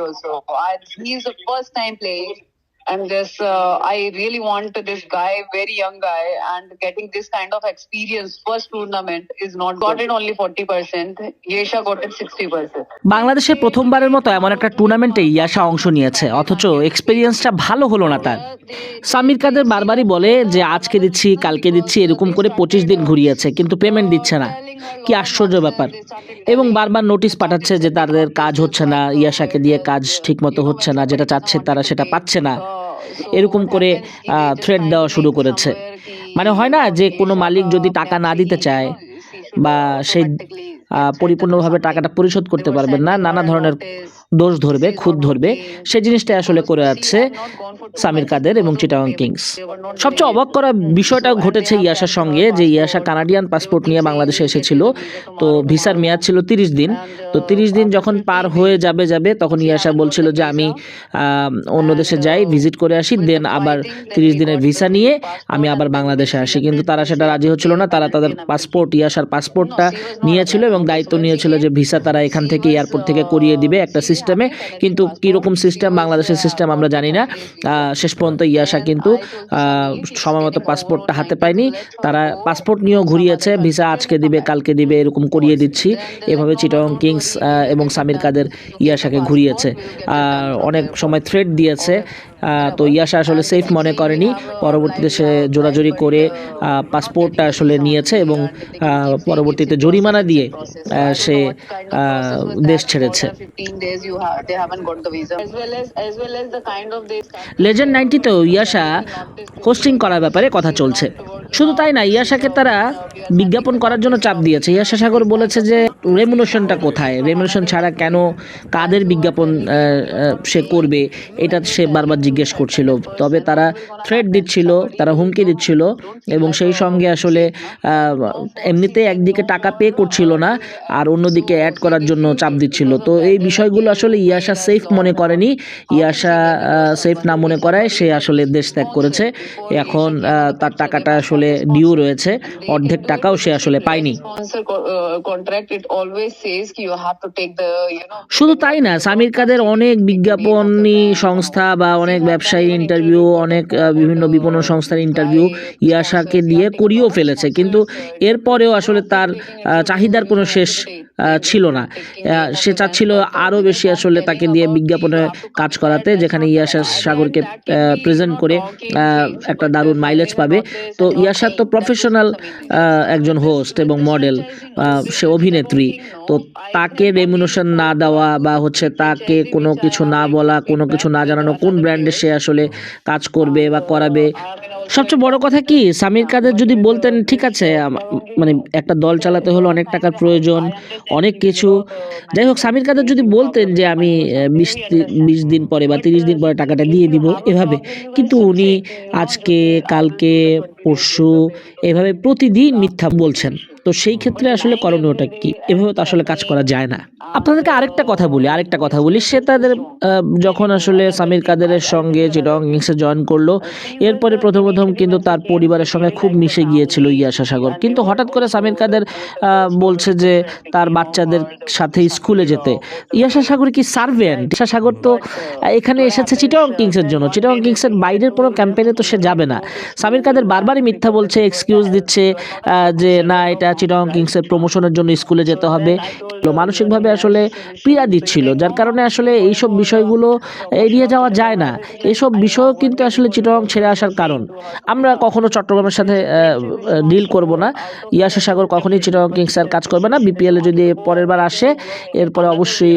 also. And he's a first time player. I'm just, uh, I really want this guy, very young guy, and getting this kind of experience, first tournament is not got it only 40%. Yesha got it 60%. বাংলাদেশে প্রথমবারের মতো এমন একটা টুর্নামেন্টে ইয়াশা অংশ নিয়েছে অথচ এক্সপিরিয়েন্সটা ভালো হলো না তার। সামির কাদের বারবারই বলে যে আজকে দিচ্ছি কালকে দিচ্ছি এরকম করে পঁচিশ দিন ঘুরিয়েছে কিন্তু পেমেন্ট দিচ্ছে না। কি আশ্চর্য ব্যাপার। এবং বারবার নোটিশ পাঠাচ্ছে যে তাদের কাজ হচ্ছে না ইয়াশাকে দিয়ে কাজ ঠিকমতো হচ্ছে না যেটা চাচ্ছে তারা সেটা পাচ্ছে না। এরকম করে থ্রেড দেওয়া শুরু করেছে। মানে হয় না যে কোনো মালিক যদি টাকা না দিতে চায় বা সেই পরিপূর্ণভাবে টাকাটা পরিশোধ করতে পারবেন না, নানা ধরনের দোষ ধরবে খুদ ধরবে। সেই জিনিসটা আসলে করে যাচ্ছে সামির কাদের এবং চিটাগং কিংস। সবচেয়ে অবাক করা বিষয়টা ঘটেছে ইয়াশার সঙ্গে, যে ইয়াশা কানাডিয়ান পাসপোর্ট নিয়ে বাংলাদেশে এসেছিল। তো ভিসার মেয়াদ ছিল তিরিশ দিন। তো তিরিশ দিন যখন পার হয়ে যাবে যাবে, তখন ইয়াশা বলছিল যে আমি অন্য দেশে যাই, ভিজিট করে আসি, দেন আবার তিরিশ দিনের ভিসা নিয়ে আমি আবার বাংলাদেশে আসি। কিন্তু তারা সেটা রাজি হচ্ছিল না। তারা তাদের পাসপোর্ট, ইয়াশার পাসপোর্টটা নিয়েছিল এবং দায়িত্ব নিয়েছিল যে ভিসা তারা এখান থেকে এয়ারপোর্ট থেকে করিয়ে দিবে একটা সিস্টেমে। কিন্তু কীরকম সিস্টেম? বাংলাদেশের সিস্টেম আমরা জানি না। শেষ পর্যন্ত ইয়াশা কিন্তু সময়মতো পাসপোর্টটা হাতে পায়নি। তারা পাসপোর্ট নিয়েও ঘুরিয়েছে, ভিসা আজকে দিবে, কালকে দিবে, এরকম করিয়ে দিচ্ছি। এভাবে চিটং কিংস এবং সামির কাদের ইয়াশাকে ঘুরিয়েছে। অনেক সময় থ্রেড দিয়েছে। তো ইয়াশা আসলে সেফ মনে করেনি পরবর্তীতে সে জোরাজোরি করে পাসপোর্টটা আসলে নিয়েছে এবং পরবর্তীতে জরিমানা দিয়ে সে দেশ ছেড়েছে 15 days you have, they haven't got the visa. As well as, as well as the kind of this. Legend নাইনটিতেও ইয়াশা হোস্টিং করার ব্যাপারে কথা চলছে শুধু তাই না ইয়াশাকে তারা বিজ্ঞাপন করার জন্য চাপ দিয়েছে। ইয়াশা সাগর বলেছে যে, রেমুনেশনটা কোথায়? রেমুনেশন ছাড়া কেন, কাদের বিজ্ঞাপন সে করবে? এটা সে বারবার জিজ্ঞেস করছিল। তবে তারা থ্রেড দিচ্ছিল, তারা হুমকি দিচ্ছিল এবং সেই সঙ্গে আসলে এমনিতে একদিকে টাকা পে করছিল না, আর অন্যদিকে অ্যাড করার জন্য চাপ দিচ্ছিল। তো এই বিষয়গুলো আসলে ইয়াশা সেফ মনে করেনি। ইয়াশা সেফ না মনে করায় সে আসলে দেশ ত্যাগ করেছে। এখন তার টাকাটা আসলে ডিউ রয়েছে অর্ধেক টাকাও সে আসলে পায়নি. শুধু তাই না সামির কাদের অনেক বিজ্ঞাপনী সংস্থা বা অনেক ব্যবসায়ী ইন্টারভিউ অনেক বিভিন্ন বিপণন সংস্থার ইন্টারভিউ ইয়াশাকে দিয়ে করিয়েও ফেলেছে। কিন্তু এরপরেও আসলে তার চাহিদার কোনো শেষ ছিল না। সে চাচ্ছিল আরও বেশি আসলে তাকে দিয়ে বিজ্ঞাপনে কাজ করাতে যেখানে ইয়াশা সাগরকে প্রেজেন্ট করে একটা দারুণ মাইলেজ পাবে। তো ইয়াশা তো প্রফেশনাল একজন হোস্ট এবং মডেল সে অভিনেত্রী। তো তাকে রেমুনেশন না দেওয়া বা হচ্ছে তাকে কোনো কিছু না বলা, কোনো কিছু না জানানো কোন ব্র্যান্ডে সে আসলে কাজ করবে বা করাবে সবচেয়ে বড় কথা কি সামির কাদের যদি বলতেন, ঠিক আছে মানে একটা দল চালাতে হলে অনেক টাকার প্রয়োজন, অনেক কিছু। যাই হোক সামির কাদের যদি বলতেন যে, আমি বিশ বিশ দিন পরে বা তিরিশ দিন পরে টাকাটা দিয়ে দিব, এভাবে। কিন্তু উনি আজকে, কালকে, পরশু, এভাবে প্রতিদিন মিথ্যা বলছেন। তো সেই ক্ষেত্রে আসলে করণীয়টা কি? এভাবে তো আসলে কাজ করা যায় না। আপনাদেরকে আরেকটা কথা বলি, আরেকটা কথা বলি। সে তাদের যখন আসলে সামির কাদেরের সঙ্গে চিটং কিংসে জয়েন করল, এরপরে প্রথম প্রথম কিন্তু তার পরিবারের সঙ্গে খুব মিশে গিয়েছিল ইয়াশা সাগর কিন্তু হঠাৎ করে সামির কাদের বলছে যে তার বাচ্চাদের সাথে স্কুলে যেতে। ইয়াশা সাগর কি সার্ভেন্ট? ইয়াশা সাগর তো এখানে এসেছে চিটং কিংসের জন্য। চিটং কিংসের বাইরের কোনো ক্যাম্পেইনে তো সে যাবে না। সামির কাদের বারবারই মিথ্যা বলছে এক্সকিউজ দিচ্ছে যে না, এটা চিটং কিংসের প্রমোশনের জন্য স্কুলে যেতে হবে। মানসিকভাবে আসলে পীড়া দিচ্ছিল, যার কারণে আসলে এইসব বিষয়গুলো এড়িয়ে যাওয়া যায় না। এসব বিষয় কিন্তু আসলে চিটং ছেড়ে আসার কারণ। আমরা কখনো চট্টগ্রামের সাথে ডিল করব না। ইয়াশা সাগর কখনোই চিটং কিংস আর কাজ করবে না। বিপিএল যদি পরের বার আসে, এরপরে অবশ্যই